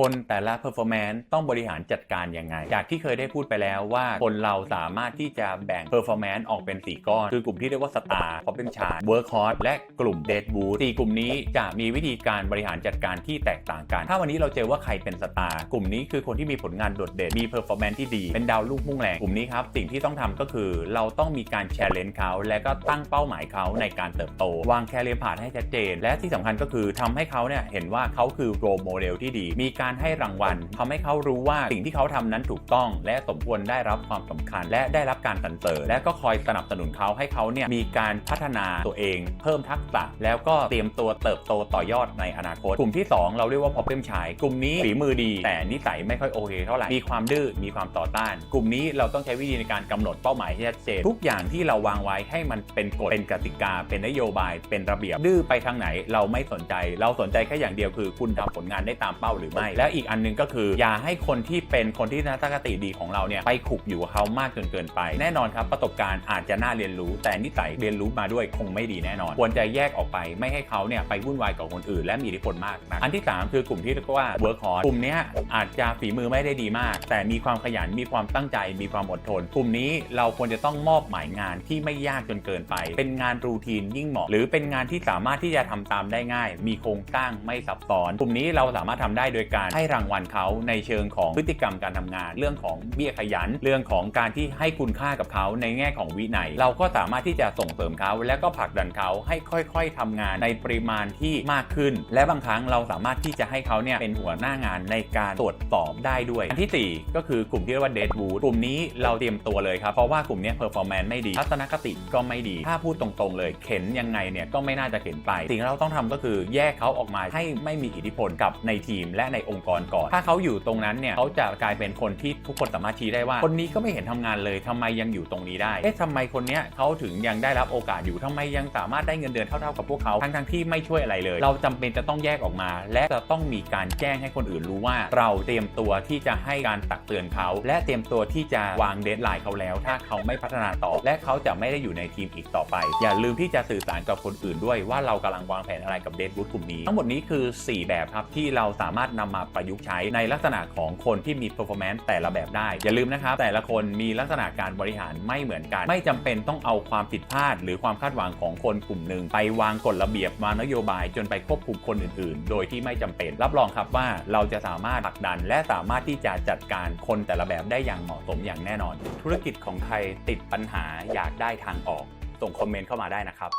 คนแต่ละ performance ต้องบริหารจัดการยังไง จากที่เคยได้พูดไปแล้วว่าคนเราสามารถที่จะแบ่ง performance ออกเป็น 4 ก้อน คือกลุ่มที่เรียกว่า star problem child workhorse และกลุ่ม dead wood สี่กลุ่มนี้จะมีวิธีการบริหารจัดการที่แตกต่างกัน ถ้าวันนี้เราเจอว่าใครเป็น star กลุ่มนี้คือคนที่มีผลงานโดดเด่น มี performance ที่ดี เป็นดาวลูกมุ่งแรง กลุ่มนี้ครับ สิ่งที่ต้องทำก็คือเราต้องมีการ challenge เขา และก็ตั้งเป้าหมายเขาในการเติบโต วางแคเรียผ่านให้ชัดเจน และที่สำคัญก็คือทำให้เขาเนี่ยเห็นว่าเขาคือ role model ที่ดี มีการการให้รางวัลทำให้เขารู้ว่าสิ่งที่เขาทำนั้นถูกต้อง และสมควรได้รับความสำคัญ และได้รับการสรรเสริญและก็คอยสนับสนุนเขาให้เขาเนี่ยมีการพัฒนาตัวเอง เพิ่มทักษะแล้วก็เตรียมตัวเติบโตต่อยอดในอนาคต กลุ่มที่ 2 เราเรียกว่า problem child กลุ่มนี้ฝีมือดี แต่นิสัยไม่ค่อยโอเคเท่าไหร่มีความดื้อมีความต่อต้าน กลุ่มนี้เราต้องใช้วิธีในการกำหนดเป้าหมายที่ชัดเจนทุกอย่างที่เราวางไว้ให้มันเป็นกฎเป็นกติกา เป็นนโยบาย เป็นระเบียบดื้อไปทางไหน เราไม่สนใจ เราสนใจแค่อย่างเดียวคือ คุณทำผลงานได้ตามเป้าหรือไม่และอีกอันหนึงก็คือ อย่าให้คนที่เป็นคนที่ทัศนคติดีของเราเนี่ยไปขุกอยู่เขามากจนเกินไป แน่นอนครับประสบการณ์อาจจะน่าเรียนรู้ แต่นิสัยเรียนรู้มาด้วยคงไม่ดีแน่นอน ควรจะแยกออกไปไม่ให้เขาเนี่ยไปวุ่นวายกับคนอื่น และมีอิทธิพลมากนะอันที่ 3 คือกลุ่มที่เรียกว่า workhorse กลุ่มนี้อาจจะฝีมือไม่ได้ดีมาก แต่มีความขยันมีความตั้งใจ มีความอดทน กลุ่มนี้เราควรจะต้องมอบหมายงานที่ไม่ยากจนเกินไป เป็นงานรูทีนยิ่งเหมาะ หรือเป็นงานที่สามารถที่จะทำตามได้ง่าย มีโครงสร้างไม่ซับซ้อน กลุ่มนี้เราสามารถทำได้โดยการให้รางวัลเขาในเชิงของพฤติกรรมการทำงาน เรื่องของเบี้ยขยัน เรื่องของการที่ให้คุณค่ากับเขาในแง่ของวินัย เราก็สามารถที่จะส่งเสริมเขา และก็ผลักดันเขาให้ค่อยๆทำงานในปริมาณที่มากขึ้น และบางครั้งเราสามารถที่จะให้เขาเนี่ยเป็นหัวหน้างานในการตรวจสอบได้ด้วย อันที่ 4 ก็คือกลุ่มที่เรียกว่า dead wood กลุ่มนี้เราเตรียมตัวเลยครับ เพราะว่ากลุ่มนี้ย performance ไม่ดี ทัศนคติก็ไม่ดี ถ้าพูดตรงๆเลย เข็นยังไงเนี่ยก็ไม่น่าจะเข็นไป สิ่งที่เราต้องทำก็คือแยกเขาออกมาให้ไม่มีอิทธิพลกับในทีมและในองค์กรก่อน ถ้าเขาอยู่ตรงนั้นเนี่ยเขาจะกลายเป็นคนที่ทุกคนสามารถชี้ได้ว่า คนนี้ก็ไม่เห็นทำงานเลยทำไมยังอยู่ตรงนี้ได้เอ๊ะทำไมคนเนี้ยเขาถึงยังได้รับโอกาสอยู่ทำไมยังสามารถได้เงินเดือนเท่าๆกับพวกเขาทั้งๆที่ไม่ช่วยอะไรเลย เราจำเป็นจะต้องแยกออกมา และจะต้องมีการแจ้งให้คนอื่นรู้ว่า เราเตรียมตัวที่จะให้การตักเตือนเขาและเตรียมตัวที่จะวางเดทไลน์เขาแล้ว ถ้าเขาไม่พัฒนาต่อ และเขาจะไม่ได้อยู่ในทีมอีกต่อไป อย่าลืมที่จะสื่อสารกับคนอื่นด้วยว่าเรากำลังวางแผนอะไรกับเดทบูธกลุ่มนี้ ทั้งหมดนี้คือ 4 แบบครับที่เราสามารถนำมาประยุกต์ใช้ในลักษณะของคนที่มี performance แต่ละแบบได้ อย่าลืมนะครับ แต่ละคนมีลักษณะการบริหารไม่เหมือนกัน ไม่จำเป็นต้องเอาความผิดพลาด หรือความคาดหวังของคนกลุ่มหนึ่งไปวางกฎระเบียบวางนโยบายจนไปควบคุมคนอื่น ๆ โดยที่ไม่จำเป็น รับรองครับว่าเราจะสามารถผลักดัน และสามารถที่จะจัดการคนแต่ละแบบได้อย่างเหมาะสมอย่างแน่นอน ธุรกิจของใครติดปัญหาอยากได้ทางออก ส่งคอมเมนต์เข้ามาได้นะครับ